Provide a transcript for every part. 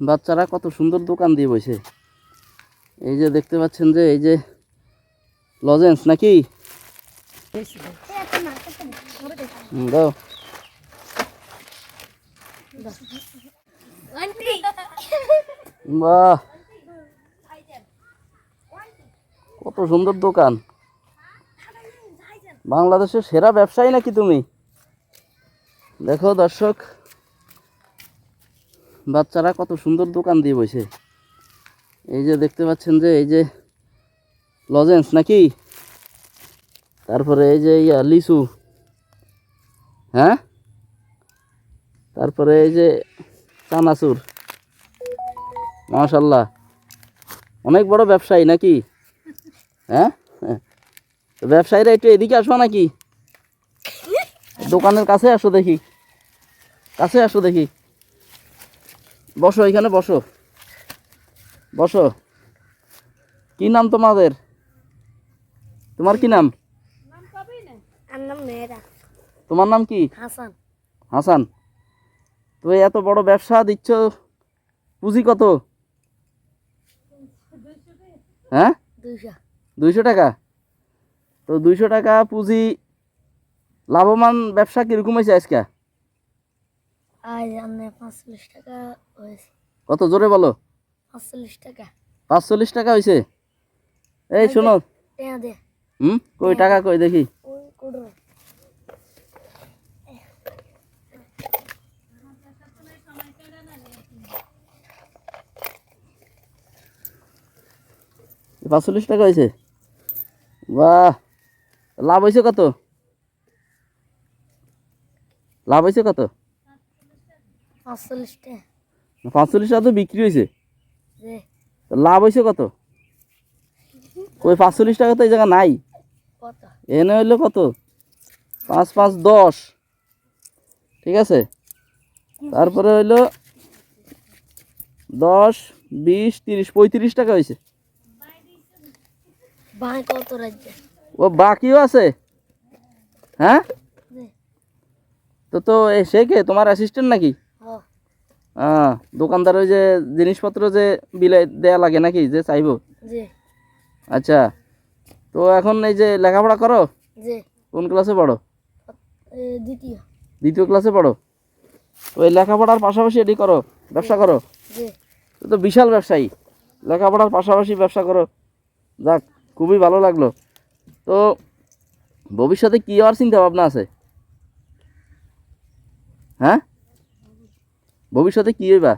বাচ্চারা কত সুন্দর দোকান দিয়ে বসে। এই যে দেখতে পাচ্ছেন যে, এই যে লজেন্স নাকি? দাও। কত সুন্দর দোকান। বাংলাদেশের সেরা ব্যবসায়ী নাকি তুমি? দেখো দর্শক। বাচ্চারা কত সুন্দর দোকান দিয়ে বসে। এই যে দেখতে পাচ্ছেন যে, এই যে লজেন্স নাকি? তারপরে এই যে ইয়া, লিচু। হ্যাঁ? তারপরে এই যে চানাচুর। মাশাল্লাহ অনেক বড় ব্যবসায়ী নাকি? হ্যাঁ? ব্যবসায়ীরা একটু এদিকে আসো নাকি? দোকানের কাছে আসো দেখি। কাছে আসো দেখি। বসো এখানে বসো। বসো। কি নাম তোমাদের? তোমার কি নাম? তোমার নাম কি? হাসান। হাসান। তো এত বড় ব্যবসা দিচ্ছ পুঁজি কত? হ্যাঁ? দুইশো। টাকা? তো দুইশো টাকা পুঁজি লাভবান ব্যবসা কীরকম হয়েছে আজকে? আজ আমি পাঁচচল্লিশ টাকা হয়েছে কত জোরে বলো? পাঁচচল্লিশ টাকা। পাঁচচল্লিশ টাকা হয়েছে এই শোনো। হুম? কই টাকা কই দেখি। পাঁচচল্লিশ টাকা হয়েছে বাহ। লাভ হয়েছে কত? লাভ হয়েছে কত? পাঁচচল্লিশ টাকা। পাঁচচল্লিশ টাকা তো বিক্রি হয়েছে? লাভ হয়েছে কত? ওই পাঁচচল্লিশ টাকা তো এই জায়গা নাই। এনে হইল কত? পাঁচ পাঁচ দশ। ঠিক আছে? তারপরে হইল দশ বিশ তিরিশ পঁয়ত্রিশ টাকা হয়েছে। ও বাকিও আছে? হ্যাঁ? তো তো সে কে? তোমার অ্যাসিস্ট্যান্ট নাকি? হ্যাঁ দোকানদার ওই যে জিনিসপত্র যে বিলে দেয়া লাগে নাকি যে চাইব? আচ্ছা তো এখন এই যে লেখাপড়া করো? কোন ক্লাসে পড়ো? দ্বিতীয়। দ্বিতীয় ক্লাসে পড়ো? তো এই লেখাপড়ার পাশাপাশি এটি করো ব্যবসা করো? তো বিশাল ব্যবসায়ী। লেখাপড়ার পাশাপাশি ব্যবসা করো। যাক খুবই ভালো লাগল। তো ভবিষ্যতে কী হওয়ার চিন্তা ভাবনা আছে? হ্যাঁ? ভবিষ্যতে কী হইবা?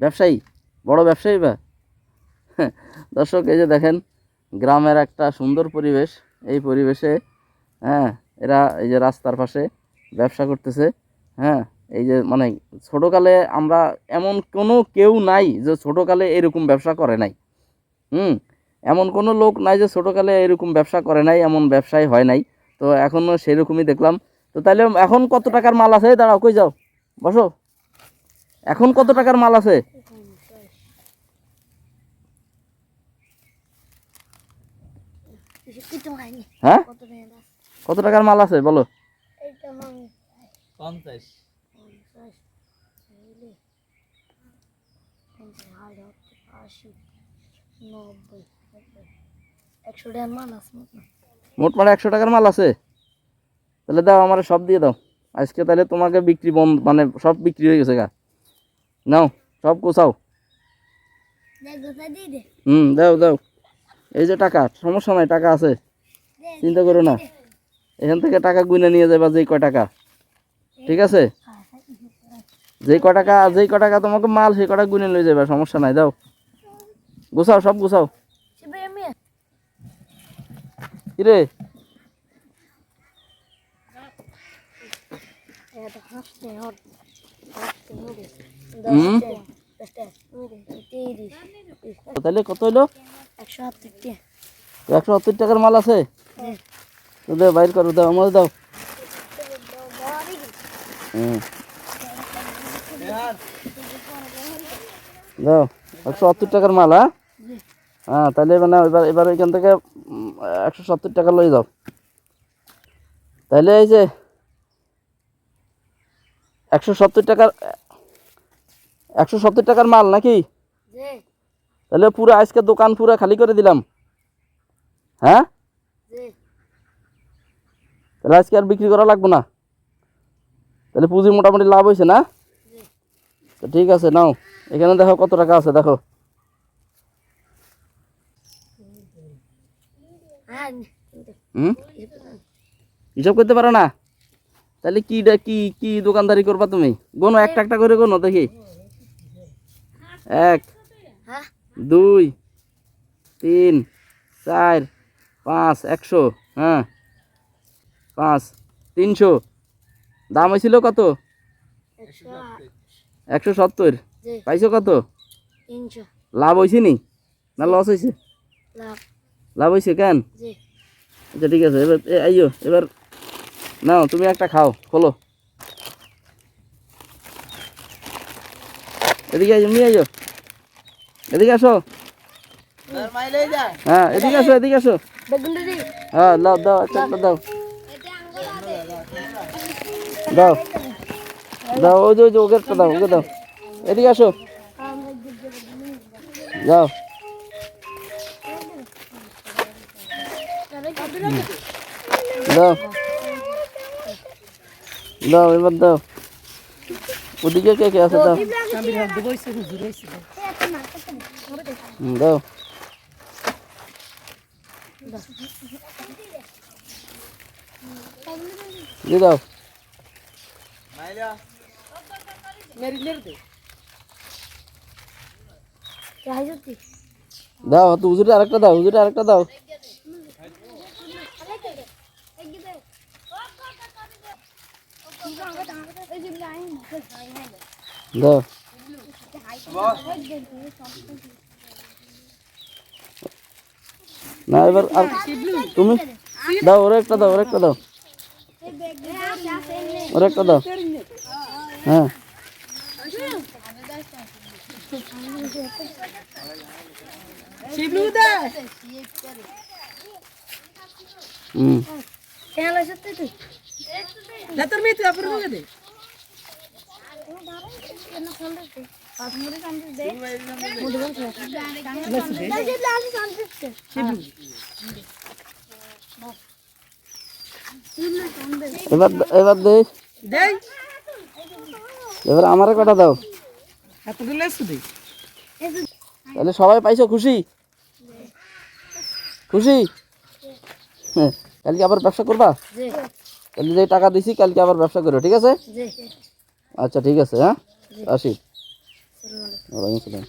ব্যবসায়ী? বড় ব্যবসায়ী বা? দর্শক, এই যে দেখেন, গ্রামের একটা সুন্দর পরিবেশ। এই পরিবেশে হ্যাঁ এরা এই যে রাস্তার পাশে ব্যবসা করতেছে হ্যাঁ এই যে মানে ছোটোকালে আমরা এমন কোনো কেউ নাই যে ছোটোকালে এরকম ব্যবসা করে নাই। হুম, এমন কোনো লোক নাই যে ছোটোকালে এরকম ব্যবসা করে নাই, এমন ব্যবসায় হয় নাই। তো এখনও সেরকমই দেখলাম। তো তাহলে এখন কত টাকার মাল আছে? দাঁড়াও, কই যাও? বসো। এখন কত টাকার মাল আছে? হ্যাঁ? কত টাকার মাল আছে? বলো। পঞ্চাশ। মোট মানে একশো টাকার মাল আছে। তাহলে দাও আমার সব দিয়ে দাও। আজকে তাহলে তোমাকে বিক্রি বন্ধ মানে সব বিক্রি হয়ে গেছে গা। নাও সব কোথাও হুম দাও দাও। এই যে টাকা সমস্যা নাই টাকা আছে। চিন্তা করো না। এখান থেকে টাকা গুনে নিয়ে যাবা যেই কয় টাকা। ঠিক আছে? যেই ক টাকা যেই ক টাকা তোমাকে মাল সেই কটা গুনে নিয়ে যাবে সমস্যা নাই দাও। গুছাও সব গুছাও। কিরে? এটা হাসতে হাসতে হবে তাহলে কত হইল? একশো সত্তর টাকার মাল আছে? হ্যাঁ। দাও বাইর করো দাও আমাদের দাও। দাও একশো সত্তর টাকার মাল হ্যাঁ? হ্যাঁ তাহলে মানে এবার এবার এখান থেকে একশো সত্তর টাকা লয়ে যাও। তাহলে এই যে একশো সত্তর টাকার একশো সত্তর টাকার মাল নাকি? তাহলে পুরো আজকে দোকান পুরো খালি করে দিলাম। হ্যাঁ? তাহলে আজকে আর বিক্রি করা লাগবে না। তাহলে পুঁজি মোটামুটি লাভ হয়েছে না? তো ঠিক আছে নাও। এখানে দেখো কত টাকা আছে দেখো। হ্যাঁ। হুম? হিসাব করতে পারো না? তাহলে কি কি কি দোকানদারি করবা তুমি? গোনো একটা একটা করে গোনো দেখি। এক হ্যাঁ? দুই তিন চার পাঁচ একশো হ্যাঁ? পাঁচ তিনশো। দাম হয়েছিল কত? একশো সত্তর। পাইছো কত? লাভ হয়েছে নি? না লস হয়েছে? লাভ। হয়েছে কেন? আচ্ছা ঠিক আছে। এবার এ, আইয়ো এবার নাও তুমি একটা খাও খোলো। এদিকে আইয়ো নিয়ে আইয়ো এদিকে আসো। হ্যাঁ এদিকে আসো এদিকে আসো। হ্যাঁ দাও দাও, একটা দাও। দাও। দাও, ওই যে ওই যে, ওকে দাও ওকে দাও। এদিকে আসো। যাও দাও। দাও, এবার দাও। ওদিকে কে কে আছে দাও হুম, দাও দিয়ে দাও দাও তো হুজুরে আরেকটা দাও হুজুরে আরেকটা দাও দাও না এবার আর তুমি দাও ওরা একটা দাও ওরা একটা দাও ওরা একটা দাও হ্যাঁ হুম খেয়াল আছে তুই এবার এবার দে এবার আমারে কটা দাও। তাহলে সবাই পাইছো খুশি? খুশি? হ্যাঁ কালকে আবার ব্যবসা করবা? তাহলে যে টাকা দিছি কালকে আবার ব্যবসা করো ঠিক আছে? আচ্ছা ঠিক আছে হ্যাঁ? Asik. Orangnya sedang.